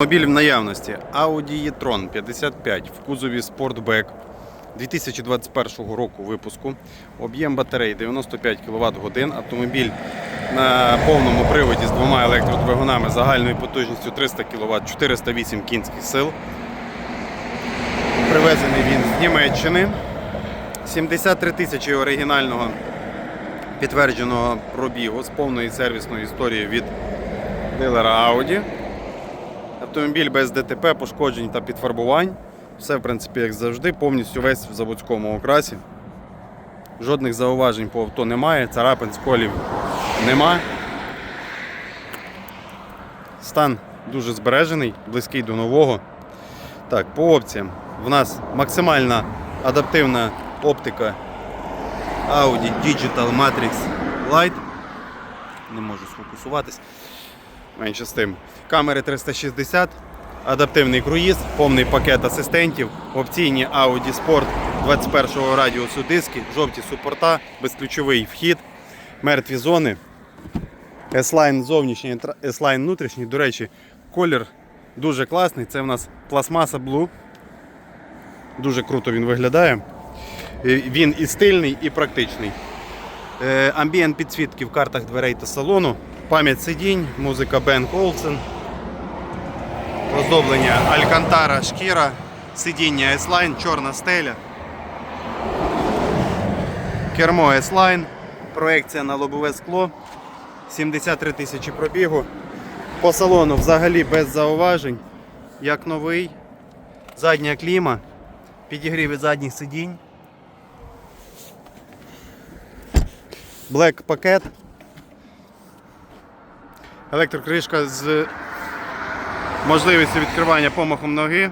Автомобіль в наявності Audi e-tron 55 в кузові Sportback 2021 року випуску. Об'єм батарей 95 кВт годин. Автомобіль на повному приводі з двома електродвигунами загальною потужністю 300 кВт 408 кінських сил. Привезений він з Німеччини. 73 тисячі оригінального підтвердженого пробігу з повною сервісною історією від дилера Audi. Автомобіль без ДТП, пошкоджень та підфарбувань. Все, в принципі, як завжди, повністю весь в заводському окрасі. Жодних зауважень по авто немає, царапин, сколів нема. Стан дуже збережений, близький до нового. Так, по опціям. В нас максимальна адаптивна оптика Audi Digital Matrix Lite. Не можу сфокусуватись. Менше з тим. Камери 360, адаптивний круїз, повний пакет асистентів, опційні Audi Sport 21-го радіусу диски, жовті супорта, безключовий вхід, мертві зони. S-Line зовнішній, S-Line внутрішній. До речі, колір дуже класний. Це в нас пластмаса Blue. Дуже круто він виглядає. Е, Він і стильний, і практичний. Е, Амбієнт підсвітки в картах дверей та салону, пам'ять сидінь, музика Бен Колсен, оздоблення Алькантара шкіра, сидіння S-Line, чорна стеля, кермо S-Line, проекція на лобове скло, 73 тисячі пробігу. По салону взагалі без зауважень, як новий, задня кліма, підігрів задніх сидінь. Black пакет. Електрокришка з можливістю відкривання помахом ноги.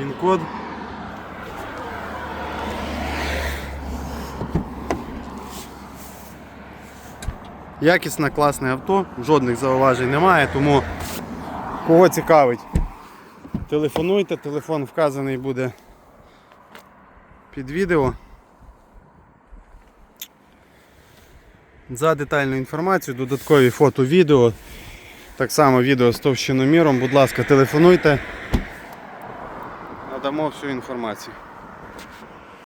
Він код. Якісне, класне авто, жодних зауважень немає, тому кого цікавить, телефонуйте, телефон вказаний буде під відео. За детальну інформацію, додаткові фото, відео, так само відео з товщиноміром, будь ласка, телефонуйте, надамо всю інформацію.